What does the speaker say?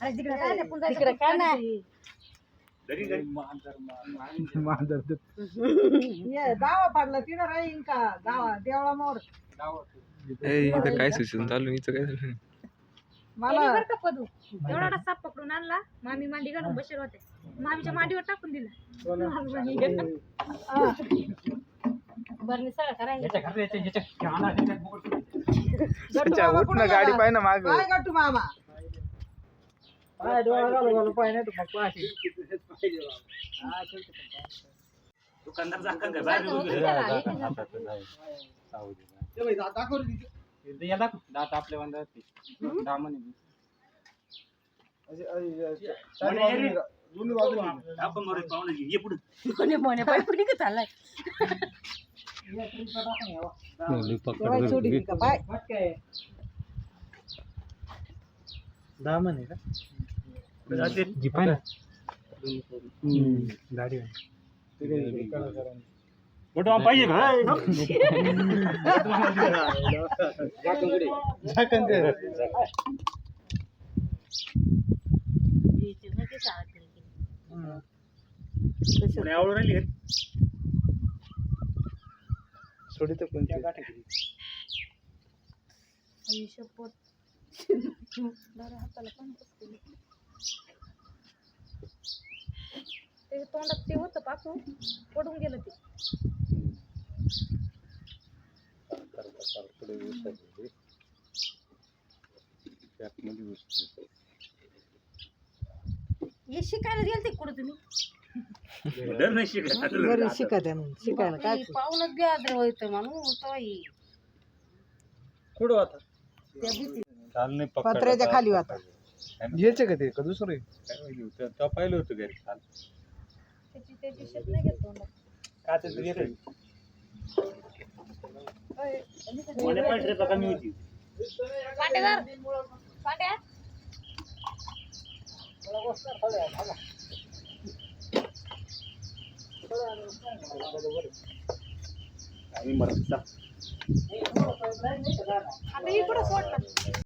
अरे तिकडे काय नाही, पुन्हा तिकडे काय नाही ये दावा पडला तिथं राहीन का? दावा देवळा मोर. ए इथं काय सुचून चालू इथं काय झालं मला बरं का पदू? एवढा साप पकडून आणला मामी मांडी घालून बसेल होते. मामीच्या मांडीवर टाकून दिला. बरं मी सगळं करायला याच्या घरात याच्या- याच्या घाणा, याच्या बोट. अच्छा उठ ना गाडी पाय ना माग. काय गट्टू मामा. इथे. या दाखव दात आपल्या वांदा दामन आहे. आपण मोरे पाहुणे ये पुढे. कोणी म्हणे पाय कुणी का चाललाय. दामन आहे का? जिपा ना? गाडी मोठा पाहिजे आवडून राहिली का? सोडित कोणत्या आई शपथ. बरं, हाताला पण बसते. ते तोंडात ते होतं पाकू पडून गेलं ते हे शिकायला गेलते कुठं तुम्ही डर नाही शिकत बरं शिकत आहे म्हणून शिकायला काय पाहूनच तोही कुठं होता? त्या भीती. पत्र्याच्या खाली होता. घ्यायचे का ते का दुसरं? पाहिलं होतं घरी काल. त्याची त्याची शेत नाही घेत आम्ही मरत आता इकडं सोडलं